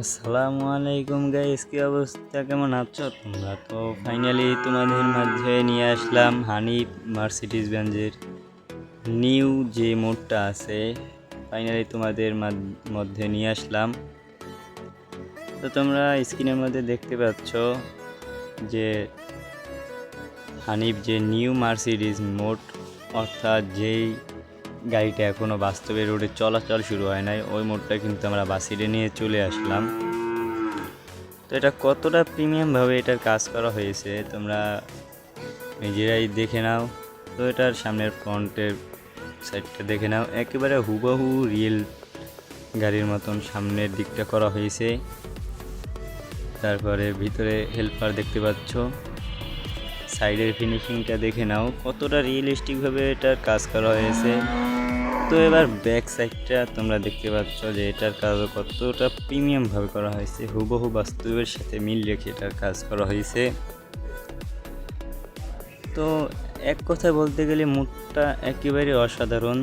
আসসালামু আলাইকুম গাইস কি অবস্থা? কেমন আছো? তোমরা তো ফাইনালি তোমাদের মাঝে নিয়ে আসলাম হানি মার্সিডিস বেঞ্জের নিউ যে মোডটা আছে ফাইনালি তোমাদের মধ্যে নিয়ে আসলাম। তো তোমরা স্ক্রিনের মধ্যে দেখতে পাচ্ছ যে হানিফ যে নিউ মার্সিডিজ মোড অর্থাৎ যেই গাড়িটা এখনও বাস্তবে রোডে চলাচল শুরু হয় নাই। ওই মোডটা কিন্তু আমরা বাসিরে নিয়ে চলে আসলাম। তো এটা কতটা প্রিমিয়ামভাবে এটার কাজ করা হয়েছে, তোমরা নিজেরাই দেখে নাও। তো এটার সামনের ফ্রন্টের সাইডটা দেখে নাও। একেবারে হুবহু রিয়েল গাড়ির মতন সামনের দিকটা করা হয়েছে। তারপরে ভিতরে হেল্পার দেখতে পাচ্ছ। সাইডের ফিনিশিংটা দেখে নাও, কতটা রিয়েলিস্টিকভাবে এটার কাজ করা হয়েছে। তো এবার ব্যাক সাইডটা তোমরা দেখতে পাচ্ছ যে এটার কাজও কতটা প্রিমিয়ামভাবে করা হয়েছে, হুবহু বাস্তবের সাথে মিল রেখে এটার কাজ করা হয়েছে। তো এক কথায় বলতে গেলে মুডটা একেবারে অসাধারণ।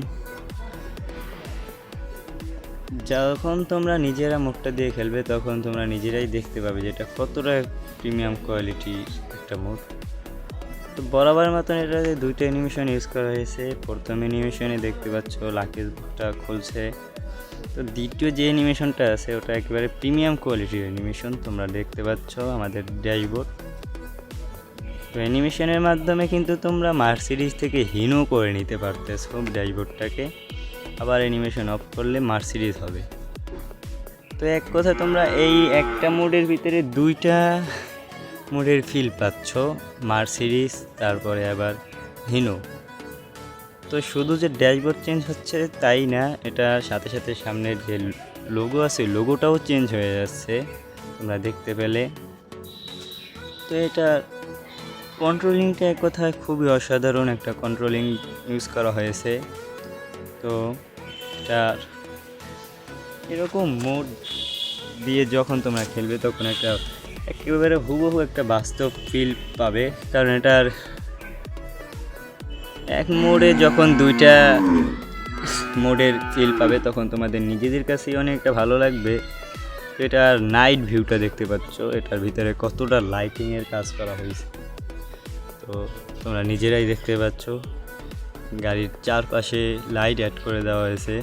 যখন তোমরা নিজেরা মুডটা দিয়ে খেলবে, তখন তোমরা নিজেরাই দেখতে পাবে যে এটা কতটা প্রিমিয়াম কোয়ালিটির একটা মুড। তো বরাবর মতন এটাতে দুইটা অ্যানিমেশন ইউজ করা হয়েছে। প্রথম অ্যানিমেশনে দেখতে পাচ্ছ লাকেজটা খুলছে। তো দ্বিতীয় যে অ্যানিমেশনটা আছে, ওটা একেবারে প্রিমিয়াম কোয়ালিটির অ্যানিমেশন তোমরা দেখতে পাচ্ছ আমাদের ড্যাশবোর্ড তো অ্যানিমেশনের মাধ্যমে কিন্তু তোমরা মার্সিডিজ থেকে হিনও করে নিতে পারতেছো ড্যাশবোর্ডটাকে আবার অ্যানিমেশন অফ করলে মার্সিডিজ হবে। তো এক কথা তোমরা এই একটা মোডের ভিতরে দুইটা মোডের ফিল পাচ্ছ, মার্সিডিস, তারপরে আবার হিনো। তো শুধু যে ড্যাশবোর্ড চেঞ্জ হচ্ছে তাই না, এটা সাথে সাথে সামনের যে লোগো আছে লোগোটাও চেঞ্জ হয়ে যাচ্ছে, তোমরা দেখতে পেলে। তো এটা কন্ট্রোলিংটা এক কথায় খুবই অসাধারণ একটা কন্ট্রোলিং ইউজ করা হয়েছে। তো এটার এরকম মোড দিয়ে যখন তোমরা খেলবে, তখন একটা একেবারে হুবহু একটা বাস্তব ফিল পাবে। কারণ এটার এক মোডে যখন দুইটা মোডের ফিল পাবে, তখন তোমাদের নিজেদের কাছেই অনেকটা ভালো লাগবে। এটার নাইট ভিউটা দেখতে পাচ্ছ, এটার ভিতরে কতটা লাইটিংয়ের কাজ করা হয়েছে। তো তোমরা নিজেরাই দেখতে পাচ্ছ, গাড়ির চারপাশে লাইট অ্যাড করে দেওয়া হয়েছে।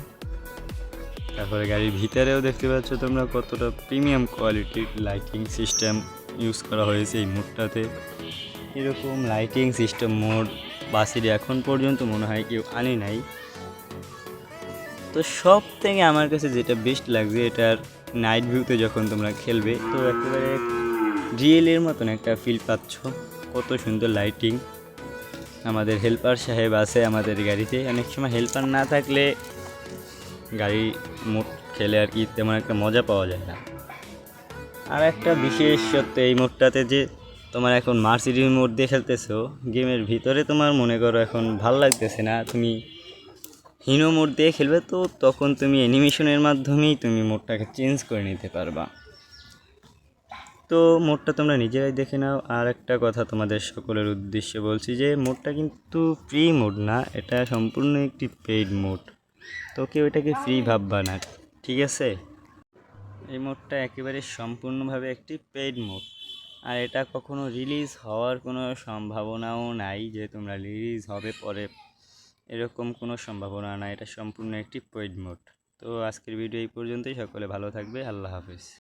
তারপরে গাড়ির ভিতরেও দেখতে পাচ্ছ তোমরা কতটা প্রিমিয়াম কোয়ালিটির লাইটিং সিস্টেম ইউজ করা হয়েছে এই মোডটাতে। এরকম লাইটিং সিস্টেম মোড বাসির এখন পর্যন্ত মনে হয় কেউ আনে নাই। তো সব থেকে আমার কাছে যেটা বেস্ট লাগছে এটার নাইট ভিউতে যখন তোমরা খেলবে, তো একেবারে রিয়েলের মতন একটা ফিল পাচ্ছ। কত সুন্দর লাইটিং আমাদের হেল্পার সাহেব আছে আমাদের গাড়িতে। অনেক সময় হেল্পার না থাকলে গাড়ি মোট খেলে আর কি তেমন একটা মজা পাওয়া যায় না। আর একটা বিশেষত্ব এই মোডটাতে যে তোমার এখন মার্সিডিজ মোড দিয়ে খেলতেছো, গেমের ভিতরে তোমার মনে করো এখন ভালো লাগতেছে না, তুমি হিনো মোড দিয়ে খেলবে তো তখন তুমি অ্যানিমেশনের মাধ্যমেই তুমি মোডটাকে চেঞ্জ করে নিতে পারবা। তো মোডটা তোমরা নিজেরাই দেখে নাও। আর একটা কথা তোমাদের সকলের উদ্দেশ্যে বলছি যে, মোডটা কিন্তু ফ্রি মোড না, এটা সম্পূর্ণ একটি পেইড মোড তো ওইটাকে এটাকে ফ্রি ভাববা না ঠিক আছে? এই মোডটা একেবারে সম্পূর্ণভাবে একটি পেইড মোড আর এটা কখনো রিলিজ হওয়ার কোনো সম্ভাবনাও নাই যে তোমরা রিলিজ হবে পরে। এরকম কোনো সম্ভাবনা না এটা সম্পূর্ণ একটি পেইড মোড তো আজকের ভিডিও এই পর্যন্তই সকলে ভালো থাকবে আল্লাহ হাফিজ।